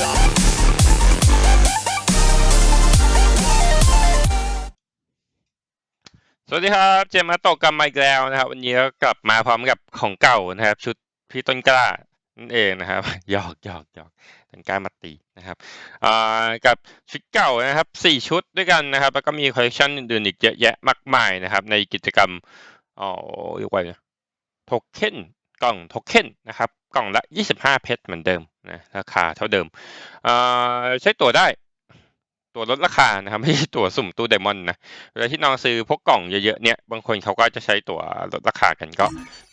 สวัสดีครับ เจมมาตะกลับมาอีกแล้วนะครับ วันนี้ก็กลับมาพร้อมกับของเก่านะครับ ชุดพี่ต้นกล้านั่นเองนะครับหยอกหยอกหยอกต้นกล้ามาตีนะครับกับชุดเก่านะครับสี่ชุดด้วยกันนะครับ แล้วก็มีคอลเลคชันอื่นๆอีกเยอะแยะมากมายนะครับ ในกิจกรรมอ๋อเรียกว่าโทเค็น กล่องโทเค็นนะครับ กล่องละ 25 เพชรเหมือนเดิมนะราคาเท่าเดิมใช้ตัวได้ตัวลดราคานะครับไม่ใช่ตัวสุ่มตู้ไดมอนด์นะเวลาที่น้องซื้อพวกกล่องเยอะๆเนี่ยบางคนเขาก็จะใช้ตัวลดราคากันก็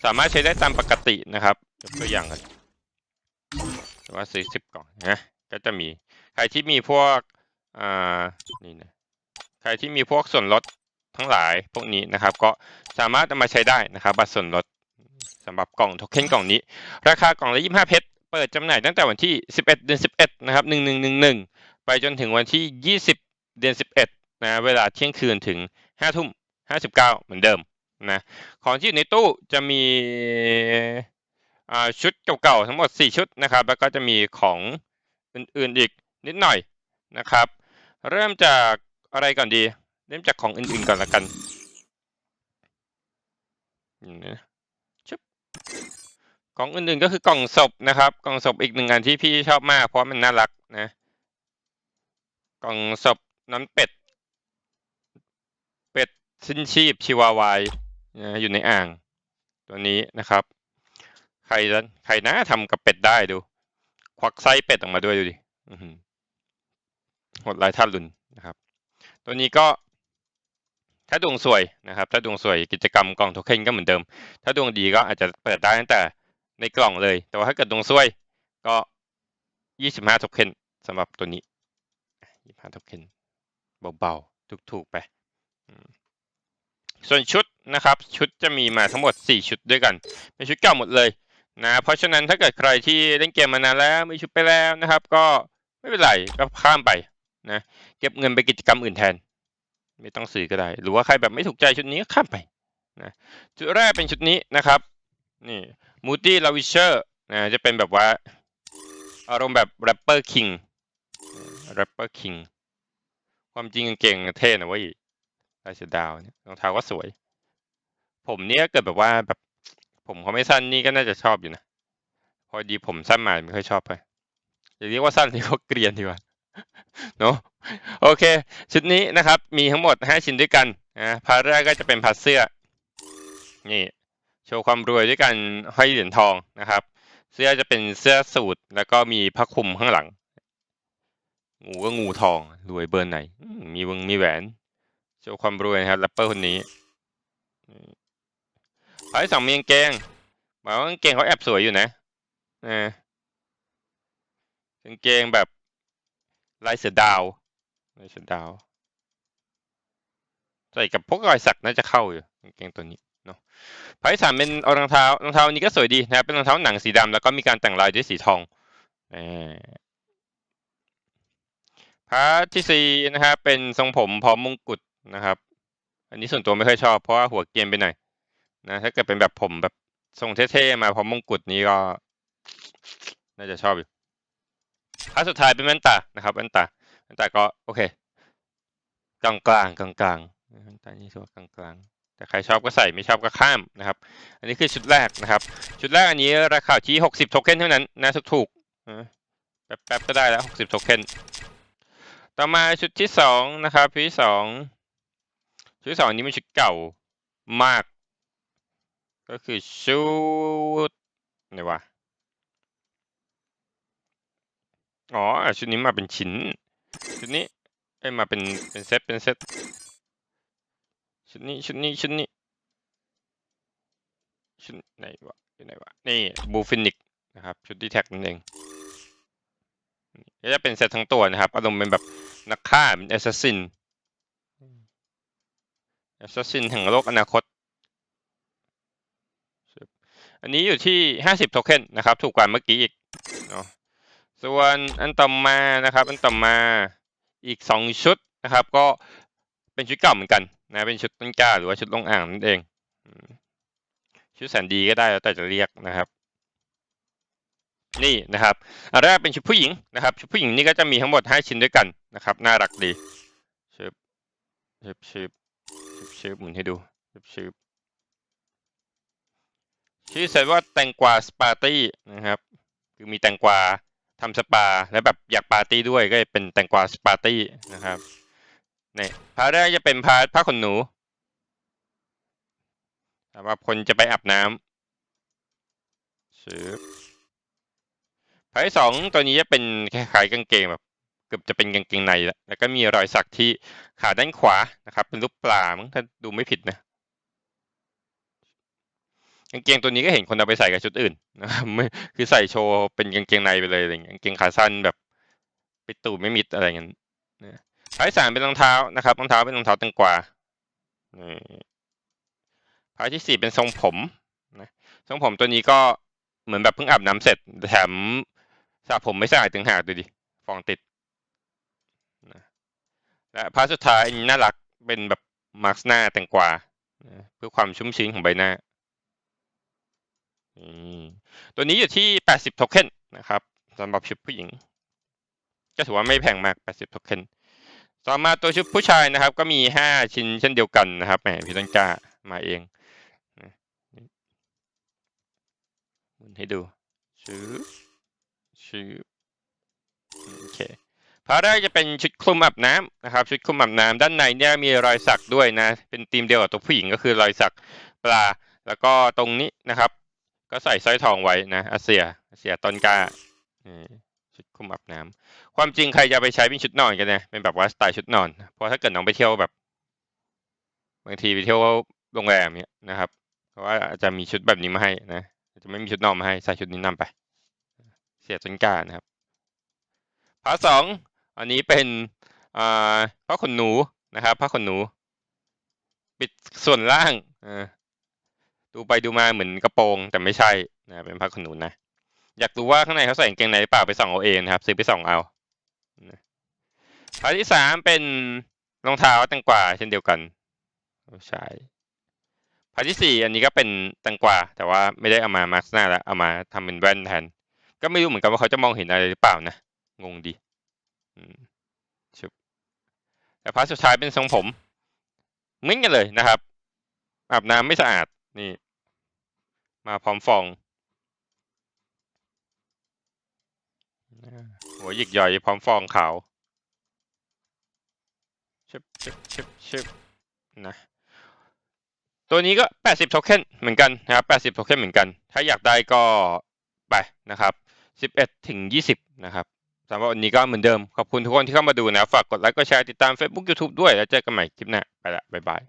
สามารถใช้ได้ตามปกตินะครับยกตัวอย่างกันว่าซื้อสิบกล่องนะก็จะมีใครที่มีพวกอ่านี่นะใครที่มีพวกส่วนลดทั้งหลายพวกนี้นะครับ ก็สามารถเอามาใช้ได้นะครับ บัตรส่วนลด สำหรับกล่องโทเค็นกล่องนี้ ราคากล่องละ 25 เพชร เปิดจำหน่ายตั้งแต่วันที่ 11 เดือน 11 นะครับ 1111 ไปจนถึงวันที่ 20 เดือน 11 นะ เวลาเที่ยงคืนถึง 5 ทุ่ม 59 เหมือนเดิมนะ ของที่อยู่ในตู้จะมีชุดเก่าๆ ทั้งหมด 4 ชุดนะครับ แล้วก็จะมีของอื่นๆอีกนิดหน่อยนะครับ เริ่มจากอะไรก่อนดี เริ่มจากของอื่นๆก่อนละกันนะ กล่องอื่นๆก็คือกล่องศพนะครับ กล่องศพอีกหนึ่งอันที่พี่ชอบมาก เพราะมันน่ารักนะ กล่องศพน้ำเป็ด เป็ดสิ้นชีพชีวาวายนะอยู่ในอ่างตัวนี้นะครับ ใครจะใครนะทำกับเป็ดได้ดู ควักไส้เป็ดออกมาด้วยดูดิหือหดลายท่ารุนนะครับ ตัวนี้ก็ถ้าดวงสวยนะครับ ถ้าดวงสวยกิจกรรมกล่องโทเค็นก็เหมือนเดิม ถ้าดวงดีก็อาจจะเปิดได้ตั้งแต่ ในกล่องเลย แต่ว่าถ้าเกิดดวงซวยก็ยี่สิบห้าโทเค็นสำหรับตัวนี้ยี่ห้าโทเค็นเบาๆ ถูกๆ ไป ส่วนชุดนะครับ ชุดจะมีมาทั้งหมด 4 ชุดด้วยกัน เป็นชุดเก่าหมดเลยนะเพราะฉะนั้นถ้าเกิดใครที่เล่นเกมมานานแล้วมีชุดไปแล้วนะครับ ก็ไม่เป็นไรก็ข้ามไปนะเก็บเงินไปกิจกรรมอื่นแทน ไม่ต้องซื้อก็ได้ หรือว่าใครแบบไม่ถูกใจชุดนี้ก็ข้ามไปนะชุดแรกเป็นชุดนี้นะครับ นี่มูตี้ลาวิเชอร์นะจะเป็นแบบว่าอารมณ์แบบแรปเปอร์คิงแรปเปอร์คิงความจริงเก่งเท่นะเว้ยลายเดาวเนี่ยรองเท้าก็สวย ผมเนี่ยเกิดแบบว่าแบบ ผมเขาไม่สั้นนี่ก็น่าจะชอบอยู่นะ พอดีผมสั้นมาไม่ค่อยชอบไปอย่าเรียกว่าสั้นเรียกว่าเกรียนดีกว่าเนาะโอเค ชุดนี้นะครับ มีทั้งหมดห้าชิ้นด้วยกันนะพาร์ทแรกก็จะเป็นพาร์ทเสื้อ นี่ โชว์ความรวยด้วยกันห้อยเหรียญทองนะครับ เสื้อจะเป็นเสื้อสูทแล้วก็มีผ้าคลุมข้างหลัง งูก็งูทองรวยเบอร์ไหน มีวงมีแหวน โชว์ความรวยนะครับแรปเปอร์คนนี้พาร์ทที่สองมีกางเกงหมายว่ากางเกงเขาแอบสวยอยู่นะเออกางเกงแบบลายเสือดาวลายเสือดาวใส่กับพวกรอยสักน่าจะเข้าอยู่กางเกงตัวนี้ เนาะพาร์ทที่สามเป็นเอารองเท้ารองเท้านี้ก็สวยดีนะครับเป็นรองเท้าหนังสีดำแล้วก็มีการแต่งลายด้วยสีทองเออพาร์ทที่สี่นะครับเป็นทรงผมพร้อมมงกุฎนะครับ อันนี้ส่วนตัวไม่ค่อยชอบเพราะว่าหัวเกรียนไปหน่อยนะถ้าเกิดเป็นแบบผมแบบทรงเท่ๆมาพร้อมมงกุฎนี้ก็ น่าจะชอบอยู่พาร์ทสุดท้ายเป็นแว่นตานะครับแว่นตาแว่นตาก็โอเคกลางกลางกลางกลางๆแว่นตานี่ถือว่ากลางกลาง แต่ใครชอบก็ใส่ไม่ชอบก็ข้ามนะครับ อันนี้คือชุดแรกนะครับ ชุดแรกอันนี้ราคาที่หกสิบโทเค็นเท่านั้นนะถูกๆนะแป๊บๆก็ได้แล้วหกสิบโทเค็นต่อมาชุดที่สองนะครับชุดที่สองชุดที่สองนี้เป็นชุดเก่ามาก ก็คือชุดไหนวะอ๋อชุดนี้มาเป็นชิ้นชุดนี้เอ้มาเป็นเป็นเซตเป็นเซต ชุดนี้ชุดนี้ชุดนี้ชุดไหนวะอยู่ไหนวะนี่บูฟินิกนะครับชุดที่แท็กนั่นเองก็จะเป็นเซตทั้งตัวนะครับอารมณ์เป็นแบบนักฆ่าเป็นแอสซัสซินแอสซัสซินแห่งโลกอนาคต อันนี้อยู่ที่ห้าสิบโทเค็นนะครับ ถูกกว่าเมื่อกี้อีกเนาะส่วนอันต่อมานะครับ อันต่อมาอีกสองชุดนะครับ ก็เป็นชุดเก่าเหมือนกัน นะเป็นชุดต้นกล้าหรือว่าชุดลงอ่างนั่นเอง ชุดแสนดีก็ได้แล้วแต่จะเรียกนะครับนี่นะครับอันแรกเป็นชุดผู้หญิงนะครับ ชุดผู้หญิงนี่ก็จะมีทั้งหมด 5 ชิ้นด้วยกันนะครับ น่ารักดีชึบชึบชึบชึบชึบหมุนให้ดูชึบชึบชื่อเซตว่าแตงกวาสปาร์ตี้นะครับ คือมีแตงกวาทำสปา แล้วแบบอยากปาร์ตี้ด้วยก็เป็นแตงกวาสปาร์ตี้นะครับ นี่พาร์ทแรกจะเป็นพาร์ทผ้าขนหนูสำหรับคนจะไปอาบน้ำชึบพาร์ทสองตัวนี้จะเป็นคล้ายๆกางเกงแบบเกือบจะเป็นกางเกงในแล้วแล้วก็มีรอยสักที่ขาด้านขวานะครับ เป็นรูปปลามั้งถ้าดูไม่ผิดนะกางเกงตัวนี้ก็เห็นคนเอาไปใส่กับชุดอื่นนะครับไม่คือใส่โชว์เป็นกางเกงในไปเลยอะไรเงี้ยกางเกงขาสั้นแบบปิดตูดไม่มิดอะไรเงี้ย พาร์ทที่สามเป็นรองเท้านะครับรองเท้าเป็นรองเท้าแตงกวางพาร์ทที่สี่เป็นทรงผมนะทรงผมตัวนี้ก็เหมือนแบบเพิ่งอาบน้ำเสร็จ แถมสระผมไม่สะอาดถึงหากดูดิฟองติดนะและพาร์ทสุดท้ายน่ารักเป็นแบบมาร์กหน้าแตงกวาเพื่อความชุ่มชื้นของใบหน้าตัวนี้อยู่ที่ 80 โทเค็นนะครับสำหรับชุดผู้หญิง ก็ถือว่าไม่แพงมาก 80 โทเค็น ต่อมาตัวชุดผู้ชายนะครับ ก็มี5ชิ้นเช่นเดียวกันนะครับแหมพี่ต้นกล้ามาเองหมุนให้ดูชื้อชื่อโอเคพาร์ทแรกจะเป็นชุดคลุมอาบน้ำนะครับ ชุดคลุมอาบน้ำด้านในเนี่ยมีรอยสักด้วยนะ เป็นธีมเดียวกับตัวผู้หญิงก็คือรอยสักปลา แล้วก็ตรงนี้นะครับ ก็ใส่สร้อยทองไว้นะอาเซียอาเซียต้นกาชุดคลุมอาบน้ำ ความจริงใครจะไปใช้เป็นชุดนอนกันนะเป็นแบบว่าสไตล์ชุดนอน เพราะถ้าเกิดน้องไปเที่ยวแบบ บางทีไปเที่ยวโรงแรมเนี่ยนะครับ เพราะว่าอาจจะมีชุดแบบนี้มาให้นะจะไม่มีชุดนอนมาให้ใส่ชุดนี้นำไป เสียจนกานะครับพาร์ทสองอันนี้เป็นผ้าขนหนูนะครับผ้าขนหนู ปิดส่วนล่างดูไปดูมาเหมือนกระโปรงแต่ไม่ใช่นะเป็นผ้าขนหนูนะอยากรู้ว่าข้างในเขาใส่กางเกงในหรือเปล่าไปส่องเอาเองนะครับซื้อไปส่องเอา นะพาร์ทที่สามเป็นรองเท้าแตงกวาเช่นเดียวกันใช่พาร์ทที่สี่อันนี้ก็เป็นแตงกวาแต่ว่าไม่ได้เอามามาร์กหน้าแล้วเอามาทำเป็นแว่นแทน ก็ไม่รู้เหมือนกันว่าเขาจะมองเห็นอะไรหรือเปล่านะ งงดีชุบแต่พาร์ทสุดท้ายเป็นทรงผมเหมือนกันเลยนะครับอาบน้ำไม่สะอาดนี่ มาพร้อมฟอง หัวหยิกย่อยพร้อมฟองขาวชึบชึบชึบชึบนะตัวนี้ก็ 80 โทเค็นเหมือนกันนะครับ80 โทเค็นเหมือนกัน ถ้าอยากได้ก็ไปนะครับ 11 ถึง 20 นะครับสำหรับวันนี้ก็เหมือนเดิม ขอบคุณทุกคนที่เข้ามาดูนะ ฝากกดไลค์ กดแชร์ ติดตาม Facebook YouTube ด้วย แล้วเจอกันใหม่คลิปหน้า ไปละ บ๊ายบาย